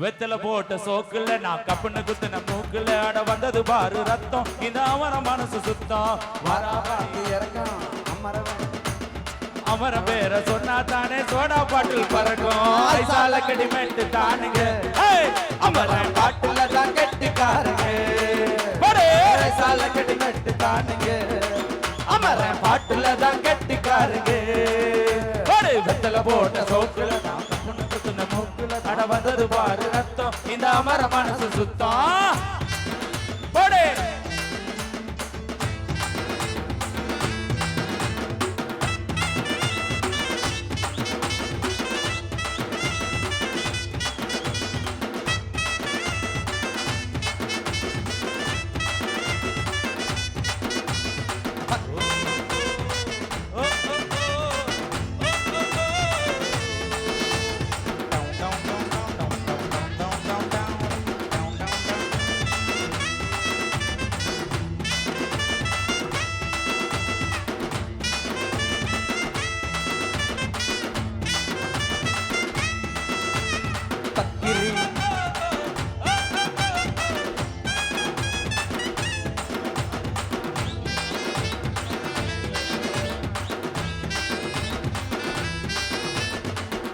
வெத்தல போட்ட சோக்குல நான் கப்புன்னு குத்துன மூக்குல அட வந்தது பாரு ரத்தம். இந்த அவன மனசு சுத்தம். அமர பேர சொன்னா தானே சோடா பாட்டில் பறக்கும். ஐசால கடிமெட்டு தானுங்க. அமர அமரன் பாட்டுல தான் கெட்டிக்காருங்க. சால கடிமெட்டு தானுங்க. அமர பாட்டுல தான் கெட்டிக்காருங்க. வெத்தல போட்ட சோக்குல வந்தது பாரு ரத்தம் இந்த அமர மனசு சுத்தம் போடு Oh.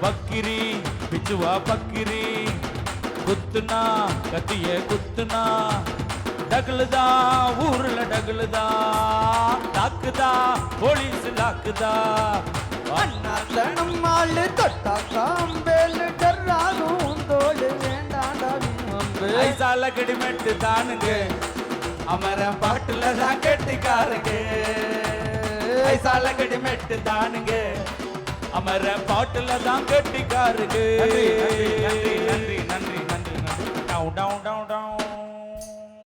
பக்கிரி பிச்சுவா பக்கிரி. குத்துனா கத்திய குத்துனா. டகுலுதா ஊர்ல டகுலுதா. டாக்குதா போலீஸ் லாக்குதா. அண்ணாத்தனம் ஆளு தொட்டா காம்பேலு டர்ராகும் தோடு வேண்டாண்டா அம்பு ஐசால கடிமெட்டு தானுங்க. அமர பாட்டுல தான் கெட்டிக்காருங்க. ஐசால கடிமெட்டு தானுங்க. அமர பாட்டுல தான் கெட்டிக்காருங்க